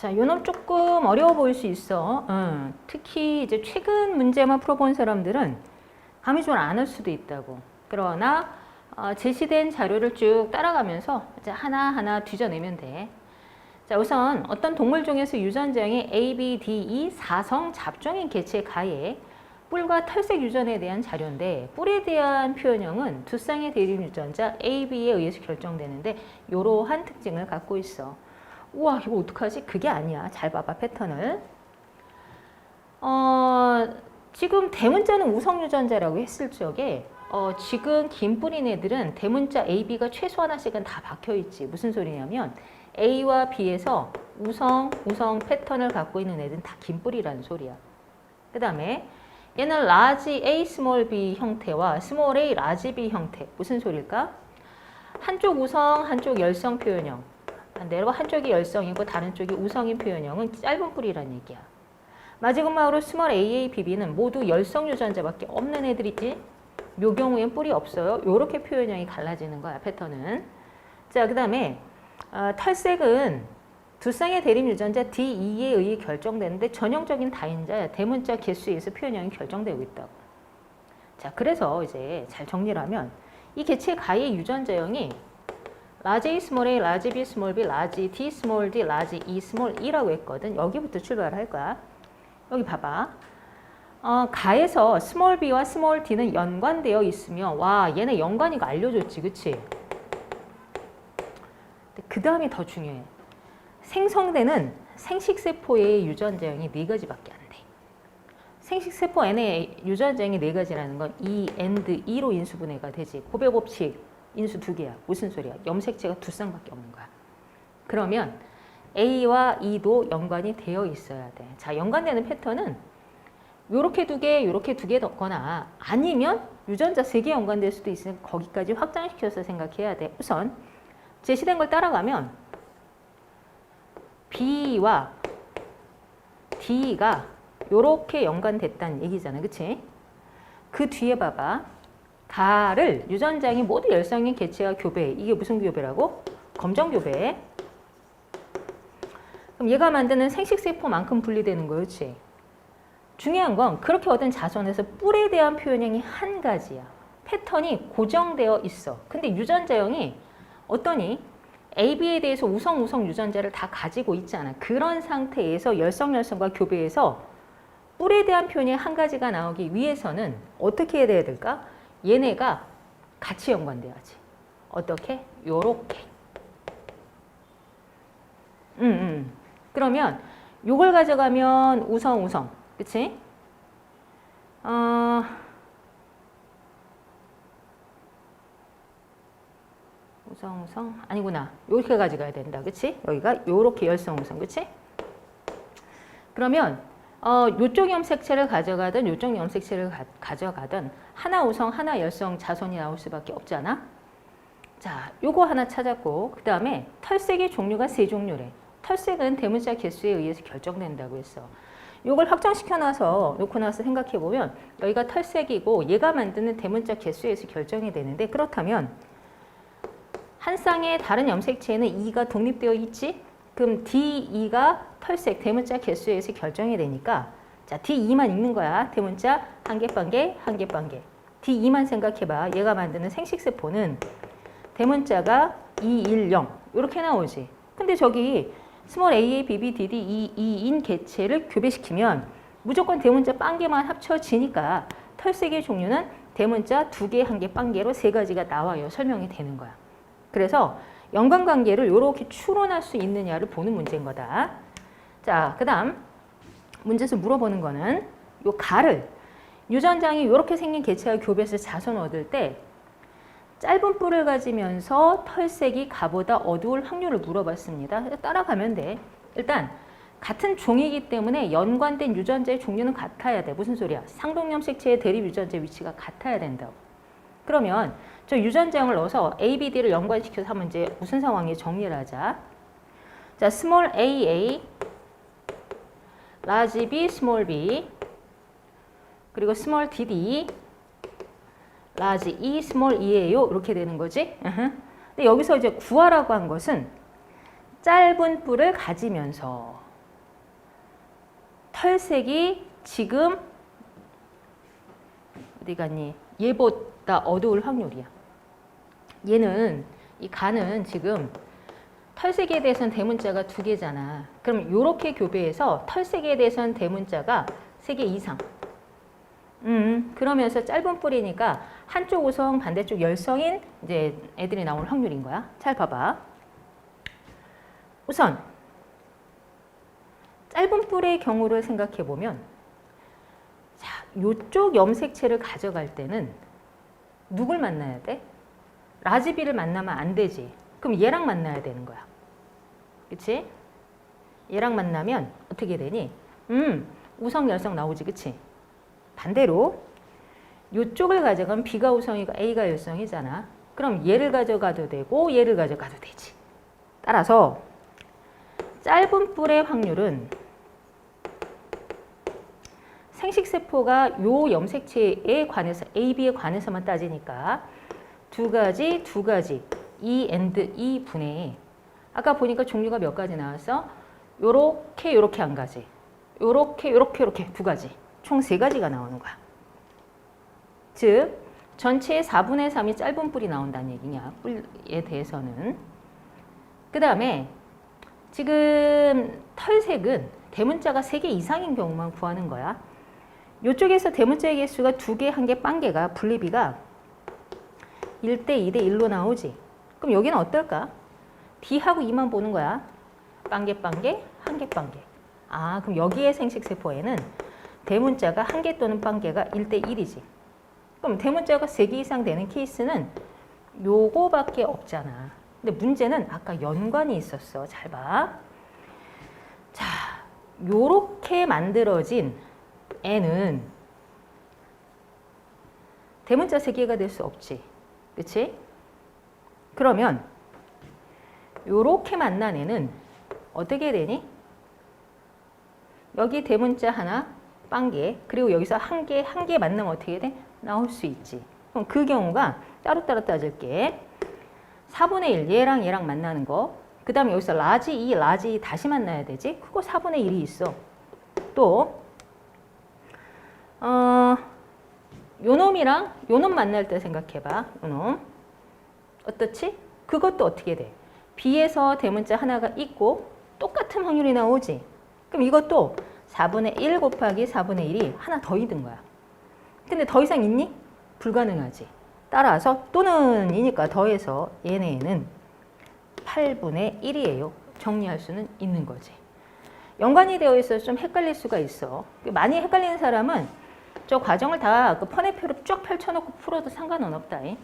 자, 요놈 조금 어려워 보일 수 있어. 어, 특히 이제 최근 문제만 풀어본 사람들은 감이 좀 안 올 수도 있다고. 그러나 어, 제시된 자료를 쭉 따라가면서 이제 하나하나 뒤져내면 돼. 자, 우선 어떤 동물 중에서 유전자형이 A, B, D, E 사성 잡종인 개체 가에 뿔과 털색 유전에 대한 자료인데 뿔에 대한 표현형은 두 쌍의 대립 유전자 A, B에 의해서 결정되는데 이러한 특징을 갖고 있어. 우와 이거 어떡하지? 그게 아니야. 잘 봐봐 패턴을. 어, 지금 대문자는 우성 유전자라고 했을 적에 어, 지금 긴 뿌린 애들은 대문자 A, B가 최소 하나씩은 다 박혀 있지. 무슨 소리냐면 A와 B에서 우성, 우성 패턴을 갖고 있는 애들은 다 긴 뿌리라는 소리야. 그 다음에 얘는 large A, small b 형태와 small a, large b 형태. 무슨 소릴까? 한쪽 우성, 한쪽 열성 표현형. 반대로 한쪽이 열성이고 다른 쪽이 우성인 표현형은 짧은 뿌리라는 얘기야. 마지막으로 small AA, BB는 모두 열성 유전자밖에 없는 애들이지. 요 경우엔 뿔이 없어요. 요렇게 표현형이 갈라지는 거야, 패턴은. 자, 그 다음에 어, 탈색은 두 쌍의 대립 유전자 D2에 의해 결정되는데 전형적인 다인자 대문자 개수에 의해서 표현형이 결정되고 있다고. 자, 그래서 이제 잘 정리를 하면 이 개체 가의 유전자형이 large A, small a, large B, small b, large D, small d, large E, small e라고 했거든. 여기부터 출발할 거야. 여기 봐봐. 어, 가에서 small b와 small d는 연관되어 있으면 와 얘네 연관이가 알려줬지, 그치? 그 다음이 더 중요해. 생성되는 생식세포의 유전자형이 네 가지밖에 안 돼. 생식세포 N의 유전자형이 네 가지라는 건 E, and E로 인수분해가 되지. 고배 법칙 인수 두 개야. 무슨 소리야? 염색체가 두 쌍밖에 없는 거야. 그러면 A와 E도 연관이 되어 있어야 돼. 자, 연관되는 패턴은 요렇게 두 개, 요렇게 두 개 넣거나 아니면 유전자 세 개 연관될 수도 있으니까 거기까지 확장시켜서 생각해야 돼. 우선 제시된 걸 따라가면 B와 D가 요렇게 연관됐다는 얘기잖아. 그치? 그 뒤에 봐봐. 가를 유전자형이 모두 열성인 개체와 교배. 이게 무슨 교배라고? 검정 교배. 그럼 얘가 만드는 생식세포만큼 분리되는 거였지. 중요한 건 그렇게 얻은 자손에서 뿔에 대한 표현형이 한 가지야. 패턴이 고정되어 있어. 근데 유전자형이 어떠니? AB에 대해서 우성 우성 유전자를 다 가지고 있잖아. 그런 상태에서 열성 열성과 교배해서 뿔에 대한 표현이 한 가지가 나오기 위해서는 어떻게 해야 될까? 얘네가 같이 연관돼야지. 어떻게? 요렇게. 음, 음. 그러면 요걸 가져가면 우성 우성. 그치? 어, 우성 우성 아니구나. 요렇게 가져가야 된다. 그치? 여기가 요렇게 열성 우성. 그치? 그러면 어, 요쪽 염색체를 가져가든 요쪽 염색체를 가, 가져가든 하나 우성 하나 열성 자손이 나올 수밖에 없잖아. 자, 요거 하나 찾았고 그 다음에 털색의 종류가 세 종류래. 털색은 대문자 개수에 의해서 결정된다고 했어. 요걸 확장시켜 놔서 놓고 나서 생각해 보면 여기가 털색이고 얘가 만드는 대문자 개수에 의해서 결정이 되는데 그렇다면 한 쌍의 다른 염색체에는 E가 독립되어 있지? 그럼 D2가 털색 대문자 개수에 의해서 결정이 되니까 자 D2만 읽는 거야. 대문자 한 개 반개 한 개 반개. D2만 생각해봐. 얘가 만드는 생식세포는 대문자가 210 이렇게 나오지. 근데 저기 스몰 A, B, B, D, D, E, E인 개체를 교배시키면 무조건 대문자 빵개만 합쳐지니까 털색의 종류는 대문자 두 개, 한 개, 빵개로 세 가지가 나와요. 설명이 되는 거야. 그래서 연관관계를 이렇게 추론할 수 있느냐를 보는 문제인 거다. 자, 그 다음 문제에서 물어보는 거는 요 가를 유전장이 이렇게 생긴 개체와 교배해서 자손 얻을 때 짧은 뿔을 가지면서 털색이 가보다 어두울 확률을 물어봤습니다. 따라가면 돼. 일단 같은 종이기 때문에 연관된 유전자의 종류는 같아야 돼. 무슨 소리야? 상동염색체의 대립 유전자 위치가 같아야 된다고. 그러면 저 유전자형을 넣어서 A, B, D를 연관시켜서 하면 이제 무슨 상황이 정리를 하자. 자, small AA, large B, small b, 그리고 small dd, large E, small e예요. 이렇게 되는 거지. 근데 여기서 이제 구하라고 한 것은 짧은 뿔을 가지면서 털색이 지금 어디 갔니? 얘보다 어두울 확률이야. 얘는 이 간은 지금 털색에 대해서는 대문자가 두 개잖아. 그럼 이렇게 교배해서 털색에 대해서는 대문자가 세 개 이상. 음, 그러면서 짧은 뿌리니까 한쪽 우성 반대쪽 열성인 이제 애들이 나올 확률인 거야. 잘 봐봐. 우선 짧은 뿔의 경우를 생각해 보면 자, 요쪽 염색체를 가져갈 때는 누굴 만나야 돼? 라지비를 만나면 안 되지. 그럼 얘랑 만나야 되는 거야. 그치? 얘랑 만나면 어떻게 되니? 음, 우성 열성 나오지, 그치? 반대로 요쪽을 가져가면 B가 우성이고 A가 열성이잖아. 그럼 얘를 가져가도 되고 얘를 가져가도 되지. 따라서 짧은 뿔의 확률은 생식세포가 요 염색체에 관해서 A, B에 관해서만 따지니까 두 가지, 두 가지, E and E 분의 아까 보니까 종류가 몇 가지 나왔어? 요렇게 요렇게 한 가지, 요렇게 요렇게 요렇게 두 가지, 총 세 가지가 나오는 거야. 즉 전체의 4분의 3이 짧은 뿔이 나온다는 얘기냐, 뿔에 대해서는. 그 다음에 지금 털색은 대문자가 3개 이상인 경우만 구하는 거야. 이쪽에서 대문자의 개수가 2개, 1개, 빵 개가 분리비가 1대 2대 1로 나오지. 그럼 여기는 어떨까? D하고 2만 보는 거야. 빵 개, 빵 개, 한 개, 빵 개. 아, 그럼 여기에 생식세포에는 대문자가 한 개 또는 빵 개가 1대 1이지. 그럼 대문자가 3개 이상 되는 케이스는 요거밖에 없잖아. 근데 문제는 아까 연관이 있었어. 잘 봐. 자, 요렇게 만들어진 애는 대문자 세 개가 될 수 없지. 그치? 그러면 요렇게 만난 애는 어떻게 되니? 여기 대문자 하나, 빵개, 그리고 여기서 한 개, 한 개 만나면 어떻게 돼? 나올 수 있지. 그럼 그 경우가 따로따로 따질게. 4분의 1, 얘랑 얘랑 만나는 거. 그 다음에 여기서 라지 2, 라지 2 다시 만나야 되지. 그거 4분의 1이 있어. 또, 어, 요놈이랑 요놈 만날 때 생각해봐. 요놈. 어떻지? 그것도 어떻게 돼? B에서 대문자 하나가 있고 똑같은 확률이 나오지. 그럼 이것도 4분의 1 곱하기 4분의 1이 하나 더 있는 거야. 근데 더 이상 있니? 불가능하지. 따라서 또는 이니까 더해서 얘네는 8분의 1이에요. 정리할 수는 있는 거지. 연관이 되어 있어서 좀 헷갈릴 수가 있어. 많이 헷갈리는 사람은 저 과정을 다 그 퍼내표로 쭉 펼쳐놓고 풀어도 상관은 없다. 예.